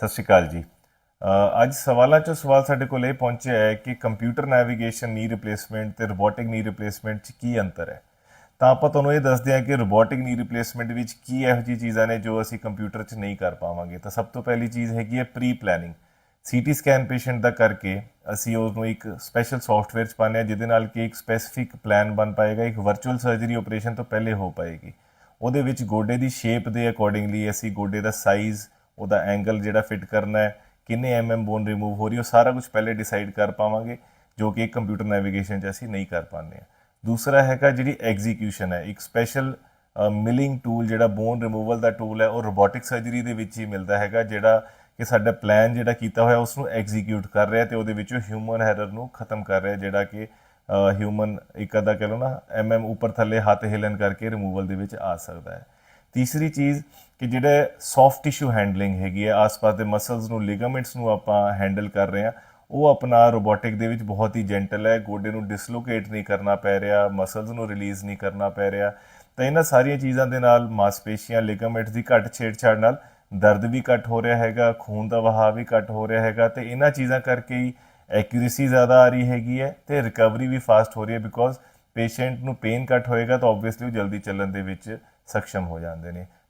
ਸਤਿ ਸ਼੍ਰੀ ਅਕਾਲ ਜੀ। ਅੱਜ ਸਵਾਲਾਂ ਚੋਂ ਸਵਾਲ ਸਾਡੇ ਕੋਲ ਇਹ ਪਹੁੰਚਿਆ ਹੈ ਕਿ ਕੰਪਿਊਟਰ ਨੈਵੀਗੇਸ਼ਨ ਨੀ ਰਿਪਲੇਸਮੈਂਟ ਤੇ ਰੋਬੋਟਿਕ ਨੀ ਰਿਪਲੇਸਮੈਂਟ 'ਚ ਕੀ ਅੰਤਰ ਹੈ? ਤਾਂ ਆਪਾਂ ਤੁਹਾਨੂੰ ਇਹ ਦੱਸਦੇ ਹਾਂ ਕਿ ਰੋਬੋਟਿਕ ਨੀ ਰਿਪਲੇਸਮੈਂਟ ਵਿੱਚ ਕੀ ਇਹੋ ਜਿਹੀ ਚੀਜ਼ਾਂ ਨੇ ਜੋ ਅਸੀਂ ਕੰਪਿਊਟਰ 'ਚ ਨਹੀਂ ਕਰ ਪਾਵਾਂਗੇ। ਤਾਂ ਸਭ ਤੋਂ ਪਹਿਲੀ ਚੀਜ਼ ਹੈਗੀ ਹੈ pre planning CT scan patient ਦਾ ਕਰਕੇ ਅਸੀਂ ਉਸ ਨੂੰ ਇੱਕ ਸਪੈਸ਼ਲ ਸੌਫਟਵੇਅਰ 'ਚ ਪਾਉਂਦੇ ਹਾਂ, ਜਿਹਦੇ ਨਾਲ ਕਿ ਇੱਕ ਸਪੈਸੀਫਿਕ ਪਲਾਨ ਬਣ ਪਾਏਗਾ, ਇੱਕ ਵਰਚੁਅਲ ਸਰਜਰੀ ਆਪਰੇਸ਼ਨ ਤੋਂ ਪਹਿਲੇ ਹੋ ਪਾਏਗੀ। ਉਹਦੇ ਵਿੱਚ ਗੋਡੇ ਦੀ ਸ਼ੇਪ ਦੇ ਅਕੋਰਡਿੰਗਲੀ ਅਸੀਂ ਗੋਡੇ ਦਾ ਸਾਈਜ਼ ਉਹਦਾ ਐਂਗਲ ਜਿਹੜਾ ਫਿਟ ਕਰਨਾ ਹੈ, ਕਿੰਨੇ ਐਮਐਮ ਬੋਨ ਰਿਮੂਵ ਹੋ ਰਹੀ ਉਹ ਸਾਰਾ ਕੁਝ ਪਹਿਲੇ ਡਿਸਾਈਡ ਕਰ ਪਾਵਾਂਗੇ, ਜੋ ਕਿ ਕੰਪਿਊਟਰ ਨੈਵੀਗੇਸ਼ਨ 'ਚ ਅਸੀਂ ਨਹੀਂ ਕਰ ਪਾਉਂਦੇ ਹਾਂ। ਦੂਸਰਾ ਹੈਗਾ ਜਿਹੜੀ ਐਗਜ਼ੀਕਿਊਸ਼ਨ ਹੈ, ਇੱਕ ਸਪੈਸ਼ਲ ਮਿਲਿੰਗ ਟੂਲ ਜਿਹੜਾ ਬੋਨ ਰਿਮੂਵਲ ਦਾ ਟੂਲ ਹੈ, ਉਹ ਰੋਬੋਟਿਕ ਸਰਜਰੀ ਦੇ ਵਿੱਚ ਹੀ ਮਿਲਦਾ ਹੈਗਾ, ਜਿਹੜਾ ਕਿ ਸਾਡਾ ਪਲਾਨ ਜਿਹੜਾ ਕੀਤਾ ਹੋਇਆ ਉਸ ਨੂੰ ਐਗਜ਼ੀਕਿਊਟ ਕਰ ਰਿਹਾ ਤੇ ਉਹਦੇ ਵਿੱਚੋਂ ਹਿਊਮਨ ਐਰਰ ਨੂੰ ਖਤਮ ਕਰ ਰਿਹਾ, ਜਿਹੜਾ ਕਿ ਹਿਊਮਨ ਇੱਕ ਅਦਾ ਕਹ ਲਓ ਨਾ ਐਮਐਮ ਉੱਪਰ ਥੱਲੇ ਹੱਥ ਹਿਲਣ ਕਰਕੇ ਰਿਮੂਵਲ ਦੇ ਵਿੱਚ ਆ ਸਕਦਾ ਹੈ। ਤੀਸਰੀ ਚੀਜ਼ ਕਿ ਜਿਹੜੇ ਸੌਫਟ ਟਿਸ਼ੂ ਹੈਂਡਲਿੰਗ ਹੈਗੀ ਹੈ, ਆਸ-ਪਾਸ ਦੇ ਮਸਲਸ ਨੂੰ ਲਿਗਾਮੈਂਟਸ ਨੂੰ ਆਪਾਂ ਹੈਂਡਲ ਕਰ ਰਹੇ ਹਾਂ, ਉਹ ਆਪਣਾ ਰੋਬੋਟਿਕ ਦੇ ਵਿੱਚ ਬਹੁਤ ਹੀ ਜੈਂਟਲ ਹੈ, ਗੋਡੇ ਨੂੰ ਡਿਸਲੋਕੇਟ ਨਹੀਂ ਕਰਨਾ ਪੈ ਰਿਹਾ ਮਸਲਸ ਨੂੰ ਰਿਲੀਜ਼ ਨਹੀਂ ਕਰਨਾ ਪੈ ਰਿਹਾ। ਤਾਂ ਇਹਨਾਂ ਸਾਰੀਆਂ ਚੀਜ਼ਾਂ ਦੇ ਨਾਲ ਮਾਸਪੇਸ਼ੀਆਂ ਲਿਗਾਮੈਂਟਸ ਦੀ ਘੱਟ ਛੇੜਛਾੜ ਨਾਲ ਦਰਦ ਵੀ ਘੱਟ ਹੋ ਰਿਹਾ ਹੈਗਾ, ਖੂਨ ਦਾ ਵਹਾਅ ਵੀ ਘੱਟ ਹੋ ਰਿਹਾ ਹੈਗਾ ਤੇ ਇਹਨਾਂ ਚੀਜ਼ਾਂ ਕਰਕੇ ਹੀ ਐਕਿਊਰੇਸੀ ਜ਼ਿਆਦਾ ਆ ਰਹੀ ਹੈਗੀ ਹੈ ਤੇ ਰਿਕਵਰੀ ਵੀ ਫਾਸਟ ਹੋ ਰਹੀ ਹੈ ਬਿਕੋਜ਼ ਪੇਸ਼ੈਂਟ ਨੂੰ ਪੇਨ ਘੱਟ ਹੋਏਗਾ ਤਾਂ ਆਬਵੀਅਸਲੀ ਉਹ ਜਲਦੀ ਚੱਲਣ ਦੇ ਵਿੱਚ ਸક્ષਮ ਹੋ ਜਾਂਦੇ ਨੇ।